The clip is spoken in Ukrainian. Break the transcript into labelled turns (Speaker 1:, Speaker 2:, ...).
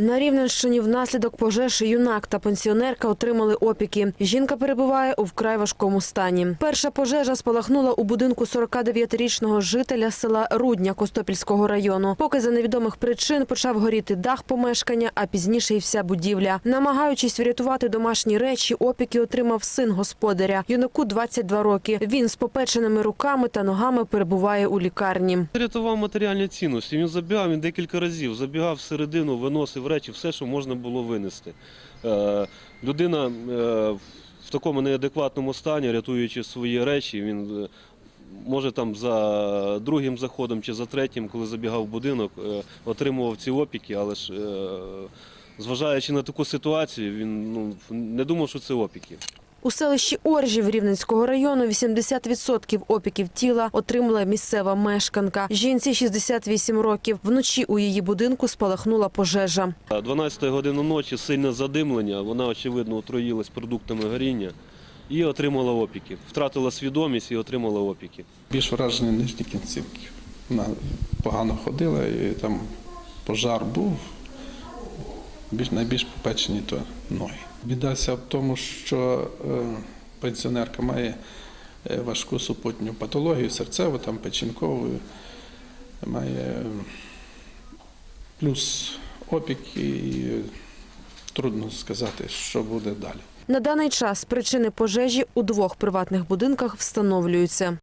Speaker 1: На Рівненщині внаслідок пожежі юнак та пенсіонерка отримали опіки. Жінка перебуває у вкрай важкому стані. Перша пожежа спалахнула у будинку 49-річного жителя села Рудня Костопільського району. Поки за невідомих причин почав горіти дах помешкання, а пізніше й вся будівля. Намагаючись врятувати домашні речі, опіки отримав син господаря. Юнаку 22 роки. Він з попеченими руками та ногами перебуває у лікарні.
Speaker 2: Рятував матеріальні цінності. Він забігав, він декілька разів забігав всередину, виносив речі, все, що можна було винести. Е, людина е, в такому неадекватному стані, рятуючи свої речі, він е, може там за другим заходом чи за третім, коли забігав в будинок, отримував ці опіки, але ж зважаючи на таку ситуацію, він ну, не думав, що це опіки.
Speaker 1: У селищі Оржів Рівненського району 80% опіків тіла отримала місцева мешканка. Жінці 68 років. Вночі у її будинку спалахнула пожежа.
Speaker 2: 12 години ночі сильне задимлення, вона очевидно отруїлась продуктами горіння і отримала опіки. Втратила свідомість і отримала опіки.
Speaker 3: Більш вражені нижні кінцівки. Вона погано ходила і там пожар був. Більш, найбільш попечені то ноги. Біда вся в тому, що е, пенсіонерка має е, важку супутню патологію, серцеву, там, печінкову, має плюс опік і трудно сказати, що буде далі.
Speaker 1: На даний час причини пожежі у двох приватних будинках встановлюються.